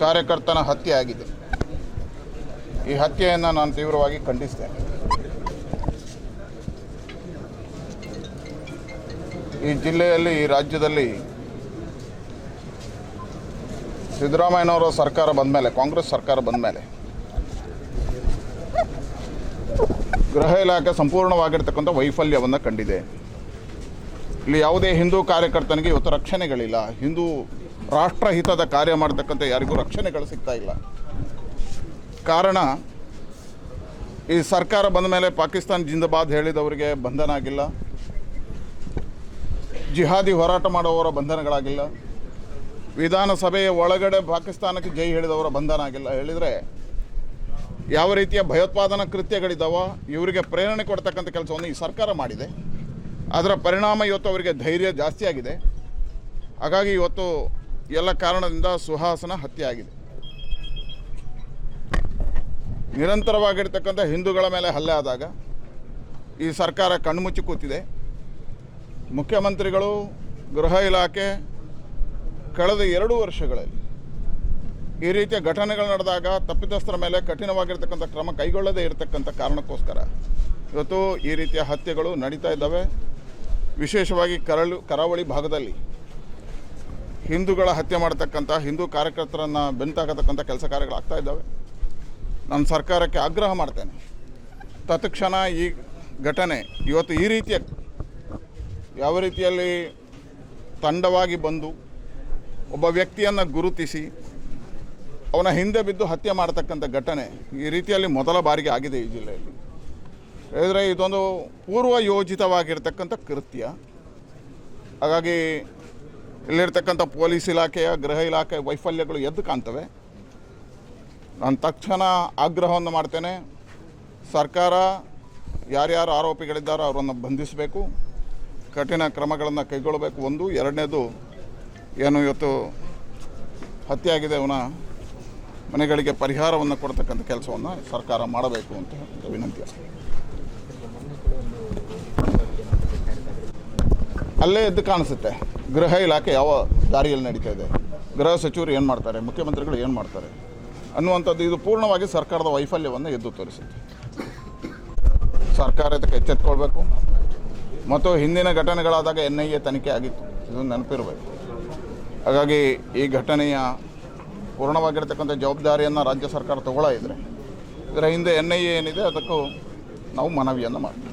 ಕಾರ್ಯಕರ್ತನ ಹತ್ಯೆ ಆಗಿದೆ ಈ ಹತ್ಯೆಯನ್ನು ನಾನು ತೀವ್ರವಾಗಿ ಖಂಡಿಸ್ತೇನೆ. ಈ ಜಿಲ್ಲೆಯಲ್ಲಿ, ಈ ರಾಜ್ಯದಲ್ಲಿ ಸಿದ್ದರಾಮಯ್ಯನವರ ಸರ್ಕಾರ ಬಂದ ಮೇಲೆ ಕಾಂಗ್ರೆಸ್ ಸರ್ಕಾರ ಬಂದ ಮೇಲೆ ಗೃಹ ಇಲಾಖೆ ಸಂಪೂರ್ಣವಾಗಿರ್ತಕ್ಕಂಥ ವೈಫಲ್ಯವನ್ನು ಕಂಡಿದೆ. ಇಲ್ಲಿ ಯಾವುದೇ ಹಿಂದೂ ಕಾರ್ಯಕರ್ತನಿಗೆ ಇವತ್ತು ರಕ್ಷಣೆಗಳಿಲ್ಲ. ಹಿಂದೂ ರಾಷ್ಟ್ರಹಿತದ ಕಾರ್ಯ ಮಾಡ್ತಕ್ಕಂಥ ಯಾರಿಗೂ ರಕ್ಷಣೆಗಳು ಸಿಗ್ತಾ ಇಲ್ಲ. ಕಾರಣ, ಈ ಸರ್ಕಾರ ಬಂದ ಮೇಲೆ ಪಾಕಿಸ್ತಾನ ಜಿಂದಾಬಾದ್ ಹೇಳಿದವರಿಗೆ ಬಂಧನ ಆಗಿಲ್ಲ. ಜಿಹಾದಿ ಹೋರಾಟ ಮಾಡುವವರ ಬಂಧನಗಳಾಗಿಲ್ಲ. ವಿಧಾನಸಭೆಯ ಒಳಗಡೆ ಪಾಕಿಸ್ತಾನಕ್ಕೆ ಜೈ ಹೇಳಿದವರ ಬಂಧನ ಆಗಿಲ್ಲ. ಹೇಳಿದರೆ ಯಾವ ರೀತಿಯ ಭಯೋತ್ಪಾದನಾ ಕೃತ್ಯಗಳಿದ್ದಾವೋ ಇವರಿಗೆ ಪ್ರೇರಣೆ ಕೊಡ್ತಕ್ಕಂಥ ಕೆಲಸವನ್ನು ಈ ಸರ್ಕಾರ ಮಾಡಿದೆ. ಅದರ ಪರಿಣಾಮ ಇವತ್ತು ಅವರಿಗೆ ಧೈರ್ಯ ಜಾಸ್ತಿ ಆಗಿದೆ. ಹಾಗಾಗಿ ಇವತ್ತು ಎಲ್ಲ ಕಾರಣದಿಂದ ಸುಹಾಸನ ಹತ್ಯೆ ಆಗಿದೆ ನಿರಂತರವಾಗಿರ್ತಕ್ಕಂಥ ಹಿಂದೂಗಳ ಮೇಲೆ ಹಲ್ಲೆ ಆದಾಗ ಈ ಸರ್ಕಾರ ಕಣ್ಮುಚ್ಚಿ ಕೂತಿದೆ. ಮುಖ್ಯಮಂತ್ರಿಗಳು, ಗೃಹ ಇಲಾಖೆ ಕಳೆದ ಎರಡು ವರ್ಷಗಳಲ್ಲಿ ಈ ರೀತಿಯ ಘಟನೆಗಳು ನಡೆದಾಗ ತಪ್ಪಿತಸ್ಥರ ಮೇಲೆ ಕಠಿಣವಾಗಿರ್ತಕ್ಕಂಥ ಕ್ರಮ ಕೈಗೊಳ್ಳದೇ ಇರತಕ್ಕಂಥ ಕಾರಣಕ್ಕೋಸ್ಕರ ಇವತ್ತು ಈ ರೀತಿಯ ಹತ್ಯೆಗಳು ನಡೀತಾ ಇದ್ದಾವೆ. ವಿಶೇಷವಾಗಿ ಕರಳು, ಕರಾವಳಿ ಭಾಗದಲ್ಲಿ ಹಿಂದೂಗಳ ಹತ್ಯೆ ಮಾಡ್ತಕ್ಕಂಥ ಹಿಂದೂ ಕಾರ್ಯಕರ್ತರನ್ನು ಬೆಂತಾಕತಕ್ಕಂಥ ಕೆಲಸ ಕಾರ್ಯಗಳಾಗ್ತಾ ಇದ್ದಾವೆ. ನಾನು ಸರ್ಕಾರಕ್ಕೆ ಆಗ್ರಹ ಮಾಡ್ತೇನೆ. ತತ್ಕ್ಷಣ ಈ ಘಟನೆ ಇವತ್ತು ಈ ರೀತಿಯ ಯಾವ ರೀತಿಯಲ್ಲಿ ತಂಡವಾಗಿ ಬಂದು ಒಬ್ಬ ವ್ಯಕ್ತಿಯನ್ನು ಗುರುತಿಸಿ ಅವನ ಹಿಂದೆ ಬಿದ್ದು ಹತ್ಯೆ ಮಾಡತಕ್ಕಂಥ ಘಟನೆ ಈ ರೀತಿಯಲ್ಲಿ ಮೊದಲ ಬಾರಿಗೆ ಆಗಿದೆ ಈ ಜಿಲ್ಲೆಯಲ್ಲಿ. ಹೇಳಿದರೆ ಇದೊಂದು ಪೂರ್ವ ಯೋಜಿತವಾಗಿರ್ತಕ್ಕಂಥ ಕೃತ್ಯ. ಹಾಗಾಗಿ ಇಲ್ಲಿರ್ತಕ್ಕಂಥ ಪೊಲೀಸ್ ಇಲಾಖೆಯ, ಗೃಹ ಇಲಾಖೆ ವೈಫಲ್ಯಗಳು ಎದ್ದು ಕಾಣ್ತವೆ. ನಾನು ತಕ್ಷಣ ಆಗ್ರಹವನ್ನು ಮಾಡ್ತೇನೆ. ಸರ್ಕಾರ ಯಾರ್ಯಾರು ಆರೋಪಿಗಳಿದ್ದಾರೋ ಅವರನ್ನು ಬಂಧಿಸಬೇಕು. ಕಠಿಣ ಕ್ರಮಗಳನ್ನು ಕೈಗೊಳ್ಳಬೇಕು. ಒಂದು, ಎರಡನೇದು, ಏನು ಇವತ್ತು ಹತ್ಯೆಯಾಗಿದೆ ಅವನ ಮನೆಗಳಿಗೆ ಪರಿಹಾರವನ್ನು ಕೊಡ್ತಕ್ಕಂಥ ಕೆಲಸವನ್ನು ಸರ್ಕಾರ ಮಾಡಬೇಕು ಅಂತ ವಿನಂತಿ ಅಲ್ಲೇ ಎದ್ದು ಕಾಣಿಸುತ್ತೆ. ಗೃಹ ಇಲಾಖೆ ಯಾವ ದಾರಿಯಲ್ಲಿ ನಡೀತಾ ಇದೆ? ಗೃಹ ಸಚಿವರು ಏನು ಮಾಡ್ತಾರೆ? ಮುಖ್ಯಮಂತ್ರಿಗಳು ಏನು ಮಾಡ್ತಾರೆ? ಅನ್ನುವಂಥದ್ದು ಇದು ಪೂರ್ಣವಾಗಿ ಸರ್ಕಾರದ ವೈಫಲ್ಯವನ್ನು ಎದ್ದು ತೋರಿಸುತ್ತೆ. ಸರ್ಕಾರ ಇದಕ್ಕೆ ಎಚ್ಚೆತ್ಕೊಳ್ಬೇಕು. ಮತ್ತು ಹಿಂದಿನ ಘಟನೆಗಳಾದಾಗ ಎನ್ ಐ ಎ ತನಿಖೆ ಆಗಿತ್ತು. ಇದು ನೆನಪಿರಬೇಕು. ಹಾಗಾಗಿ ಈ ಘಟನೆಯ ಪೂರ್ಣವಾಗಿರ್ತಕ್ಕಂಥ ಜವಾಬ್ದಾರಿಯನ್ನು ರಾಜ್ಯ ಸರ್ಕಾರ ತಗೊಳ್ಳೋ ಇದ್ರೆ, ಇದರ ಹಿಂದೆ ಎನ್ ಐ ಎ ಏನಿದೆ, ಅದಕ್ಕೂ ನಾವು ಮನವಿಯನ್ನು ಮಾಡ್ತೀವಿ.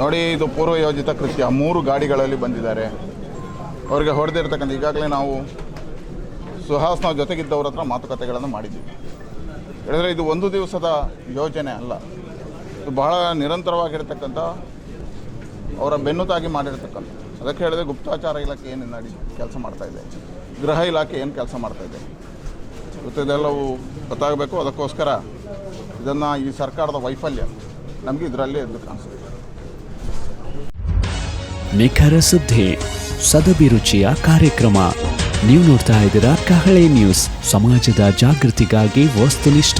ನೋಡಿ, ಇದು ಪೂರ್ವಯೋಜಿತ ಕೃತ್ಯ ಮೂರು ಗಾಡಿಗಳಲ್ಲಿ ಬಂದಿದ್ದಾರೆ. ಅವರಿಗೆ ಹೊಡೆದಿರ್ತಕ್ಕಂಥ ಈಗಾಗಲೇ ನಾವು ಸುಹಾಸ್ನ ಜೊತೆಗಿದ್ದವ್ರ ಹತ್ರ ಮಾತುಕತೆಗಳನ್ನು ಮಾಡಿದ್ದೀವಿ. ಹೇಳಿದ್ರೆ ಇದು ಒಂದು ದಿವಸದ ಯೋಜನೆ ಅಲ್ಲ. ಇದು ಬಹಳ ನಿರಂತರವಾಗಿರ್ತಕ್ಕಂಥ ಅವರ ಬೆನ್ನುತಾಗಿ ಮಾಡಿರ್ತಕ್ಕಂಥ. ಅದಕ್ಕೆ ಹೇಳಿದ್ರೆ ಗುಪ್ತಾಚಾರ ಇಲಾಖೆ ಏನು ನಡಿ ಕೆಲಸ ಮಾಡ್ತಾ ಇದೆ. ಗೃಹ ಇಲಾಖೆ ಏನು ಕೆಲಸ ಮಾಡ್ತಾ ಇದೆ. ಇವತ್ತು ಇದೆಲ್ಲವೂ ಗೊತ್ತಾಗಬೇಕು. ಅದಕ್ಕೋಸ್ಕರ ಇದನ್ನು ಈ ಸರ್ಕಾರದ ವೈಫಲ್ಯ. ನಮಗೆ ಇದರಲ್ಲೇ ಇರಬೇಕು ನಿಖರ ಸುದ್ದಿ ಸದಭಿರುಚಿಯ ಕಾರ್ಯಕ್ರಮ. ನೀವು ನೋಡ್ತಾ ಇದ್ದೀರಾ ಕಹಳೆ ನ್ಯೂಸ್. ಸಮಾಜದ ಜಾಗೃತಿಗಾಗಿ ವಸ್ತುನಿಷ್ಠ